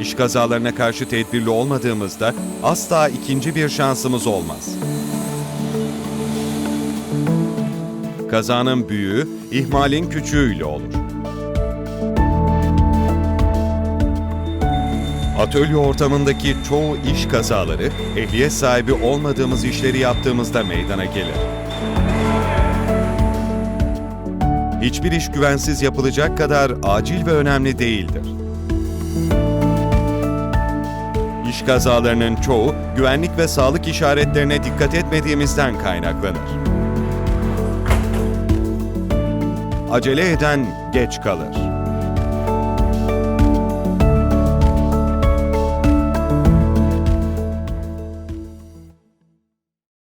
İş kazalarına karşı tedbirli olmadığımızda asla ikinci bir şansımız olmaz. Kazanın büyüğü, ihmalin küçüğüyle olur. Atölye ortamındaki çoğu iş kazaları ehliyet sahibi olmadığımız işleri yaptığımızda meydana gelir. Hiçbir iş güvensiz yapılacak kadar acil ve önemli değildir. İş kazalarının çoğu güvenlik ve sağlık işaretlerine dikkat etmediğimizden kaynaklanır. Acele eden geç kalır.